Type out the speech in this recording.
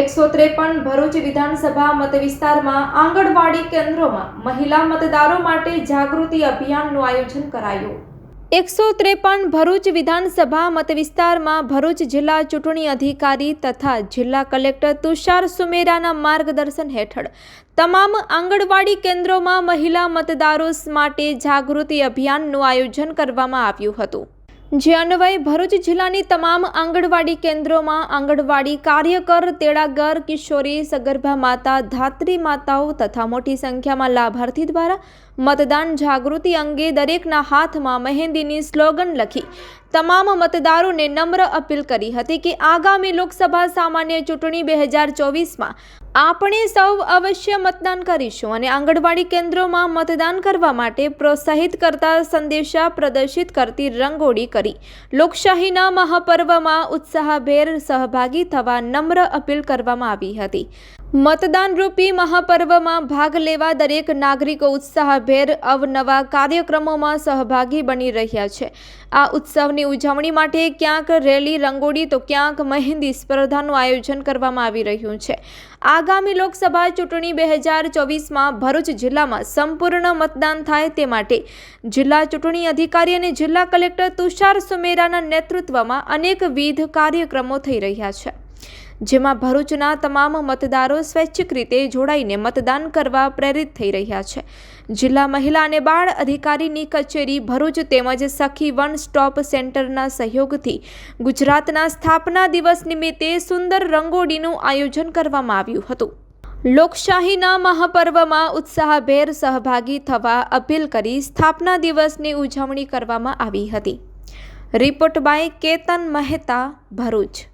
એકસો ત્રેપન ભરૂચ વિધાનસભા મત વિસ્તારમાં આંગણવાડી કેન્દ્રોમાં મહિલા મતદારો માટે જાગૃતિ અભિયાનનું આયોજન કરાયું. એકસો ત્રેપન ભરૂચ વિધાનસભા મત વિસ્તારમાં ભરૂચ જિલ્લા ચૂંટણી અધિકારી તથા જિલ્લા કલેક્ટર તુષાર સુમેરાના માર્ગદર્શન હેઠળ તમામ આંગણવાડી કેન્દ્રોમાં મહિલા મતદારો માટે જાગૃતિ અભિયાનનું આયોજન કરવામાં આવ્યું હતું. જે અન્વયે ભરૂચ જિલ્લાની તમામ આંગણવાડી કેન્દ્રોમાં આંગણવાડી કાર્યકર, તેડાગર, કિશોરી, સગર્ભા માતા, ધાત્રી માતાઓ તથા મોટી સંખ્યામાં લાભાર્થી દ્વારા મતદાન જાગૃતિ અંગે દરેકના હાથમાં મહેંદીની સ્લોગન લખી તમામ મતદારોને નમ્ર અપીલ કરી હતી કે આગામી લોકસભા સામાન્ય ચૂંટણી બે હજાર ચોવીસમાં આપણે સૌ અવશ્ય મતદાન કરીશું અને આંગણવાડી કેન્દ્રોમાં મતદાન કરવા માટે પ્રોત્સાહિત કરતા સંદેશા પ્રદર્શિત કરતી રંગોળી કરી. લોકશાહીના મહાપર્વમાં ઉત્સાહભેર સહભાગી થવા નમ્ર અપીલ કરવામાં આવી હતી. મતદાન રૂપી મહાપર્વમાં ભાગ લેવા દરેક નાગરિકો ઉત્સાહભેર અવનવા કાર્યક્રમોમાં સહભાગી બની રહ્યા છે. આ ઉત્સવની ઉજવણી માટે ક્યાંક રેલી, રંગોળી તો ક્યાંક મહેંદી સ્પર્ધાનું આયોજન કરવામાં આવી રહ્યું છે. આગામી લોકસભા ચૂંટણી બે હજાર ચોવીસમાં ભરૂચ જિલ્લામાં સંપૂર્ણ મતદાન થાય તે માટે જિલ્લા ચૂંટણી અધિકારી અને જિલ્લા કલેક્ટર તુષાર સુમેરાના નેતૃત્વમાં અનેકવિધ કાર્યક્રમો થઈ રહ્યા છે. જેમાં ભરૂચના તમામ મતદારો સ્વૈચ્છિક રીતે જોડાઈને મતદાન કરવા પ્રેરિત થઈ રહ્યા છે. જિલ્લા મહિલા અને બાળ અધિકારીની કચેરી ભરૂચ તેમજ સખી વન સ્ટોપ સેન્ટરના સહયોગથી ગુજરાતના સ્થાપના દિવસ નિમિત્તે સુંદર રંગોળીનું આયોજન કરવામાં આવ્યું હતું. લોકશાહીના મહાપર્વમાં ઉત્સાહભેર સહભાગી થવા અપીલ કરી સ્થાપના દિવસની ઉજવણી કરવામાં આવી હતી. Report by Ketan Mehta, Bharuch.